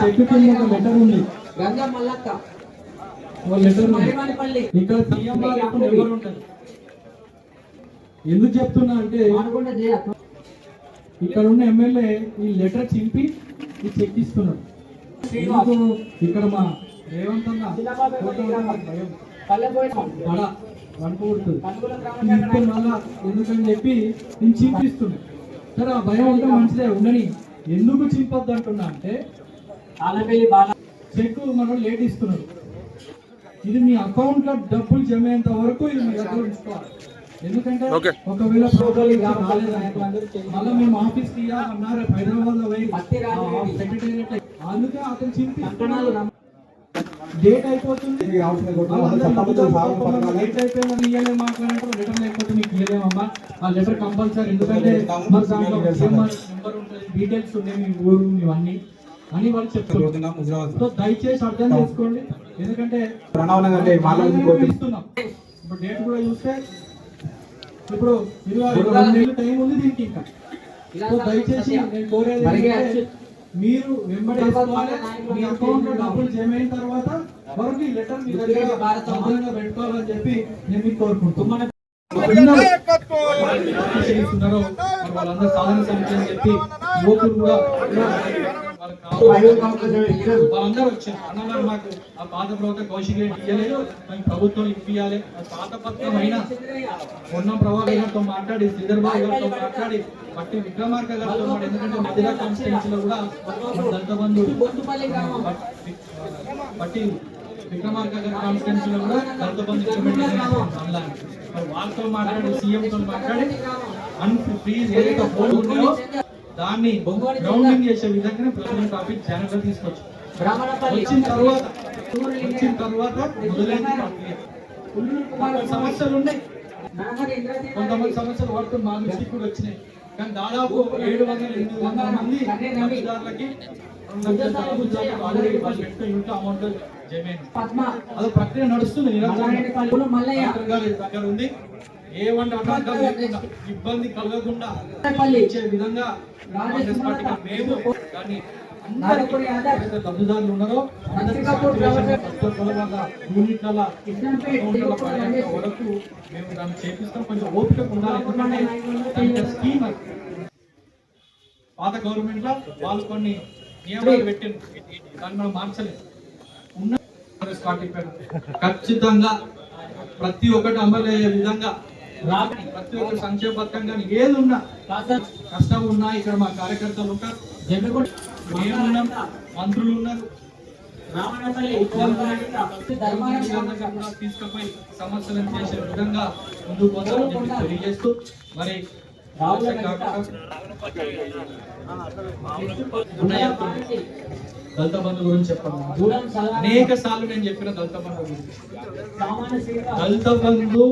చెట్టు కింద ఒక లెటర్ ఉంది. గంగా మల్లక్క. ఒక లెటర్ ఉంది. మరివానిపల్లి ఇక్కడ సీఎం గారు ఎవరు ఉంటారు ఎందుకు చెప్తున్నా అంటే ఇక్కడ ఉన్న ఎమ్మెల్యే ఈ లెటర్ చింపి ఈ చెక్ ఇస్తున్నాడు. ఇక్కడ మా రేవంత్ బడ ఎందుకని చెప్పి నేను చింపిస్తున్నా. సరే ఆ భయం ఉంటే మంచిదే ఉండని. ఎందుకు చింపొద్దు అంటున్నా అంటే ఆలపల్లి బాల చెక్ మనం లేట్ ఇస్తున్నాడు ఇది మీ అకౌంట్లో డబ్బులు జమ అయ్యేంత వరకు ఇది మీ దగ్గర ఉంచుకోవాలి. ఎందుకంటే ఒకవేళ మళ్ళీ మేము ఆఫీస్కి అన్నారు హైదరాబాద్లో పోయి సెక్రటేరియట్ అందుకే అతను చింపి డేట్ అయిపోతుంది. వాళ్ళందరూ నవ్వుతారు, పాపం డేట్ అయిపోయిందని ఇయ్యలే మాట్లాడంటారు లెటర్ లేకపోతే మీకు ఇయ్యలేమమ్మా ఆ లెటర్ కంపల్సరీ ఎందుకంటే దాంట్లో నెంబర్ ఉంటుంది డీటెయిల్స్ ఉన్నాయి మీ ఊరు ఇవన్నీ అని వాళ్ళు చెప్తున్నారు సో దయచేసి అర్థం చేసుకోండి. ఎందుకంటే మేము ఇస్తున్నాం. ఇప్పుడు డేట్ కూడా చూస్తే ఇప్పుడు ఇరవై నెలలు టైం ఉంది దీనికి ఇంకా. సో దయచేసి నేను కోరేది మీరు వెంబడి వేసుకోవాలి. మీ అకౌంట్లో డబ్బులు జమ అయిన తర్వాత వరకు ఈ లెటర్ మీ దగ్గర భద్రంగా పెట్టుకోవాలని చెప్పి నేను మీకు కోరుకుంటున్నాను. వాళ్ళందరూ సాధన సమితి అని చెప్పి యువకులు కూడా వాళ్ళందరూ వచ్చారు. అన్నగారు మాకు ఆ పాత ప్రభుత్వం కౌశిక్ రెడ్డి ఇవ్వలేదు మేము ప్రభుత్వం ఇప్పియాలి. పాత పత్రం అయినా ఉన్న ప్రభాకర్ గారితో మాట్లాడి శ్రీధర్ గారితో మాట్లాడి బట్టి విక్రమార్క గారితో మాట్లాడి ఎందుకంటే మధ్యలో కాన్స్టిట్యూన్సీ లో కూడా దంతబంధు బట్టి విక్రమార్క గారి కాన్స్టిట్యూన్సీ లో కూడా దంతబంధు వాళ్ళతో మాట్లాడి సీఎంతో మాట్లాడి అన్ ప్లీజ్ ఏదైతే ఫోన్ ఉన్నాయో దాన్ని గ్రౌండింగ్ చేసే విధంగా ప్రజల టాపిక్ జనరల్ తీసుకొచ్చు. వచ్చిన తర్వాత వచ్చిన తర్వాత మొదలైన సమస్యలు ఉన్నాయి. కొంతమంది సమస్యలు వాడుతూ మా దృష్టికి కూడా వచ్చినాయి. కానీ దాదాపు ఏడు వందల ఎనిమిది వందల మంది లబ్ధిదారులకి అమౌంట్ జమైంది పద్మ. అది ప్రక్రియ నడుస్తుంది. దగ్గర ఉంది. ఏ వంట ఆటంకాలు లేకుండా ఇబ్బంది కలగకుండా ఇచ్చే విధంగా కాంగ్రెస్ పార్టీగా మేము కానీ లబ్ధిదారులు ఉన్నారో యూనిట్ల వరకు మేము దాన్ని చేపిస్తాం. కొంచెం ఓపిక ఉండాలి. స్కీమ్. పాత గవర్నమెంట్లో వాళ్ళు కొన్ని నియమాలు పెట్టింది దాన్ని మనం మార్చలేదు. ఉన్న కాంగ్రెస్ పార్టీ పేరు. ఖచ్చితంగా ప్రతి ఒక్కటి అమలు అయ్యే విధంగా రాబడి ప్రతి ఒక్క సంక్షేమ పథకం కానీ ఏది ఉన్నా కష్టం ఉన్నా ఇక్కడ మా కార్యకర్తలు ఉంటారు మంత్రులు ఉన్నారు తీసుకుపోయి సమస్యలను చేసే విధంగా ముందుకు పోతామని చెప్పి తెలియజేస్తూ మరి? దళిత బంధు గురించి సలహా అనేక సార్లు నేను చెప్పిన దళిత బంధు గురించి. దళిత బంధు